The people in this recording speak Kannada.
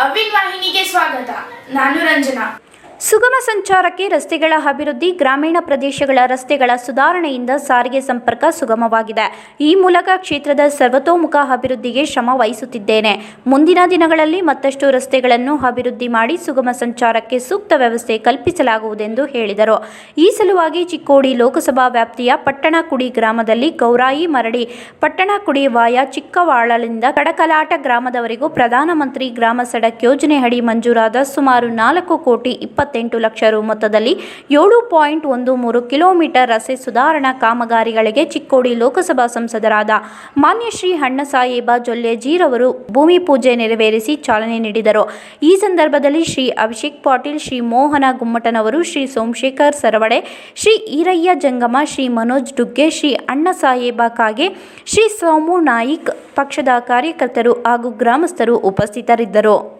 ಅವಿನ್ ವಾಹಿನಿಗೆ ಸ್ವಾಗತ ನಾನು ರಂಜನಾ ಸಂಚಾರಕ್ಕೆ ರಸ್ತೆಗಳ ಅಭಿವೃದ್ಧಿ, ಗ್ರಾಮೀಣ ಪ್ರದೇಶಗಳ ರಸ್ತೆಗಳ ಸುಧಾರಣೆಯಿಂದ ಸಾರಿಗೆ ಸಂಪರ್ಕ ಸುಗಮವಾಗಿದೆ. ಈ ಮೂಲಕ ಕ್ಷೇತ್ರದ ಸರ್ವತೋಮುಖ ಅಭಿವೃದ್ಧಿಗೆ ಶ್ರಮ ವಹಿಸುತ್ತಿದ್ದೇನೆ. ಮುಂದಿನ ದಿನಗಳಲ್ಲಿ ಮತ್ತಷ್ಟು ರಸ್ತೆಗಳನ್ನು ಅಭಿವೃದ್ಧಿ ಮಾಡಿ ಸುಗಮ ಸಂಚಾರಕ್ಕೆ ಸೂಕ್ತ ವ್ಯವಸ್ಥೆ ಕಲ್ಪಿಸಲಾಗುವುದೆಂದು ಹೇಳಿದರು. ಈ ಸಲುವಾಗಿ ಚಿಕ್ಕೋಡಿ ಲೋಕಸಭಾ ವ್ಯಾಪ್ತಿಯ ಪಟ್ಟಣಕುಡಿ ಗ್ರಾಮದಲ್ಲಿ ಗೌರಾಯಿ ಮರಡಿ, ಪಟ್ಟಣಕುಡಿ ವಾಯ ಚಿಕ್ಕವಾಳಲಿಂದ ಕಡಕಲಾಟ ಗ್ರಾಮದವರೆಗೂ ಪ್ರಧಾನಮಂತ್ರಿ ಗ್ರಾಮ ಸಡಕ್ ಯೋಜನೆ ಅಡಿ ಮಂಜೂರಾದ ಸುಮಾರು ನಾಲ್ಕು ಕೋಟಿ ಇಪ್ಪತ್ತೆಂಟು ಲಕ್ಷ ರು ಮೊತ್ತದಲ್ಲಿ ಏಳು ಪಾಯಿಂಟ್ ಒಂದು ಮೂರು ಕಿಲೋಮೀಟರ್ ರಸ್ತೆ ಸುಧಾರಣಾ ಕಾಮಗಾರಿಗಳಿಗೆ ಚಿಕ್ಕೋಡಿ ಲೋಕಸಭಾ ಸಂಸದರಾದ ಮಾನ್ಯ ಶ್ರೀ ಅಣ್ಣಸಾಹೇಬ ಜೊಲ್ಲೆಜೀರವರು ಭೂಮಿ ಪೂಜೆ ನೆರವೇರಿಸಿ ಚಾಲನೆ ನೀಡಿದರು. ಈ ಸಂದರ್ಭದಲ್ಲಿ ಶ್ರೀ ಅಭಿಷೇಕ್ ಪಾಟೀಲ್, ಶ್ರೀ ಮೋಹನ ಗುಮ್ಮಟನವರು, ಶ್ರೀ ಸೋಮಶೇಖರ್ ಸರವಡೆ, ಶ್ರೀ ಈರಯ್ಯ ಜಂಗಮ, ಶ್ರೀ ಮನೋಜ್ ಡುಗ್ಗೆ, ಶ್ರೀ ಅಣ್ಣಸಾಹೇಬ ಕಾಗೆ, ಶ್ರೀ ಸೋಮು ನಾಯಿಕ್ ಪಕ್ಷದ ಕಾರ್ಯಕರ್ತರು ಹಾಗೂ ಗ್ರಾಮಸ್ಥರು ಉಪಸ್ಥಿತರಿದ್ದರು.